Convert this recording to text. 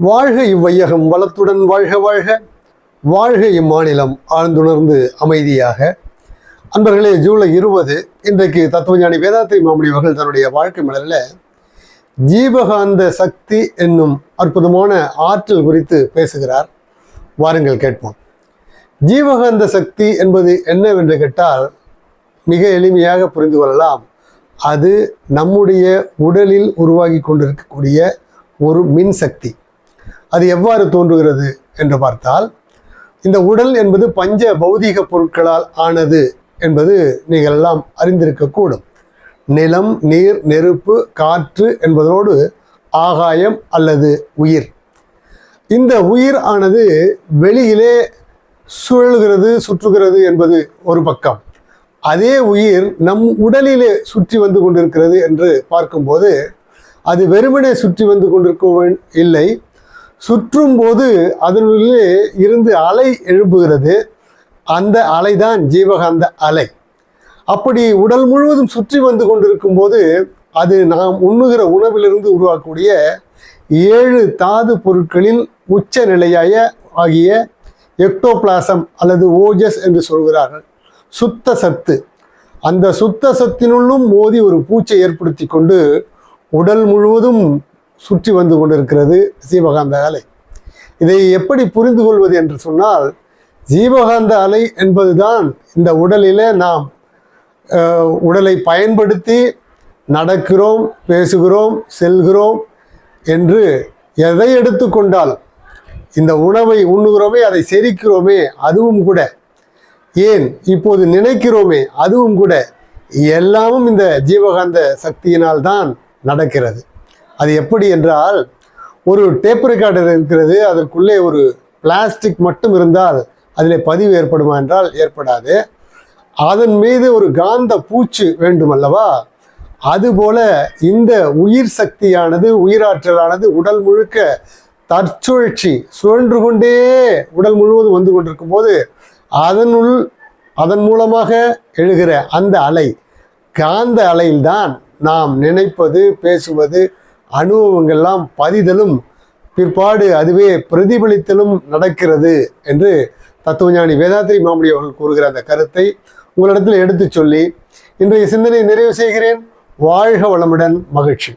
வாழ்க இவ்வையகம் வளத்துடன் வாழ்க வாழ்க. வாழ்க இம்மாநிலம் ஆழ்ந்துணர்ந்து அமைதியாக. அன்பர்களே ஜூலை இருபது இன்றைக்கு தத்துவஞானி வேதாத்ரி மாமணி அவர்கள் தன்னுடைய வாழ்க்கை மலரில் ஜீவகாந்த சக்தி என்னும் அற்புதமான ஆற்றல் குறித்து பேசுகிறார். வாருங்கள் கேட்போம். ஜீவகாந்த சக்தி என்பது என்னவென்று கேட்டால் மிக எளிமையாக புரிந்து கொள்ளலாம். அது நம்முடைய உடலில் உருவாகி கொண்டிருக்கக்கூடிய ஒரு மின் சக்தி அது எவ்வாறு தோன்றுகிறது என்று பார்த்தால் இந்த உடல் என்பது பஞ்ச பௌதீக பொருட்களால் ஆனது என்பது நீங்கள் எல்லாம் அறிந்திருக்கக்கூடும். நிலம் நீர் நெருப்பு காற்று என்பதோடு ஆகாயம் அல்லது உயிர். இந்த உயிர் ஆனது வெளியிலே சுழல்கிறது சுற்றுகிறது என்பது ஒரு பக்கம். அதே உயிர் நம் உடலிலே சுற்றி வந்து கொண்டிருக்கிறது என்று பார்க்கும்போது அது வெறுமனே சுற்றி வந்து கொண்டிருக்க இல்லை சுற்றும் போது அதனுள்ளே இருந்து அலை எழும்புகிறது. அந்த அலைதான் ஜீவகாந்த அலை. அப்படி உடல் முழுவதும் சுற்றி வந்து கொண்டிருக்கும் போது அது நாம் உண்ணுகிற உணவிலிருந்து உருவாக்கக்கூடிய ஏழு தாது பொருட்களின் உச்ச நிலையாய ஆகிய எக்டோபிளாசம் அல்லது ஓஜஸ் என்று சொல்கிறார்கள். சுத்த சத்து. அந்த சுத்த சத்தினுள்ளும் மோதி ஒரு பூச்சை ஏற்படுத்தி கொண்டு உடல் முழுவதும் சுற்றி வந்து கொண்டிருக்கிறது ஜீவகாந்த அலை. இதை எப்படி புரிந்து கொள்வது என்று சொன்னால் ஜீவகாந்த அலை என்பதுதான் இந்த உடலிலே நாம் உடலை பயன்படுத்தி நடக்கிறோம் பேசுகிறோம் செல்கிறோம் என்று எதை எடுத்துக்கொண்டாலும் இந்த உணவை உண்ணுகிறோமே அதை செரிக்கிறோமே அதுவும் கூட. ஏன்? இப்போது நினைக்கிறோமே அதுவும் கூட. எல்லாமும் இந்த ஜீவகாந்த சக்தியினால் தான் நடக்கிறது. அது எப்படி என்றால் ஒரு டேப் ரெக்கார்டர் இருக்கிறது அதற்குள்ளே ஒரு பிளாஸ்டிக் மட்டும் இருந்தால் அதில் பதிவு ஏற்படுமா என்றால் ஏற்படாது. அதன் மீது ஒரு காந்த பூச்சு வேண்டும் அல்லவா? அதுபோல இந்த உயிர் சக்தியானது உயிராற்றலானது உடல் முழுக்க தற்சுழற்சி சுழன்று கொண்டே உடல் முழுவதும் வந்து கொண்டிருக்கும் போது அதனுள் அதன் மூலமாக எழுகிற அந்த அலை காந்த அலையில்தான் நாம் நினைப்பது பேசுவது அனுபவங்கள்லாம் பதிதலும் பிற்பாடு அதுவே பிரதிபலித்தலும் நடக்கிறது என்று தத்துவஞானி வேதாத்திரி மாமுடி அவர்கள் கூறுகிற அந்த கருத்தை உங்களிடத்தில் எடுத்துச் சொல்லி இன்றைய சிந்தனை நிறைவு செய்கிறேன். வாழ்க வளமுடன் மகிழ்ச்சி.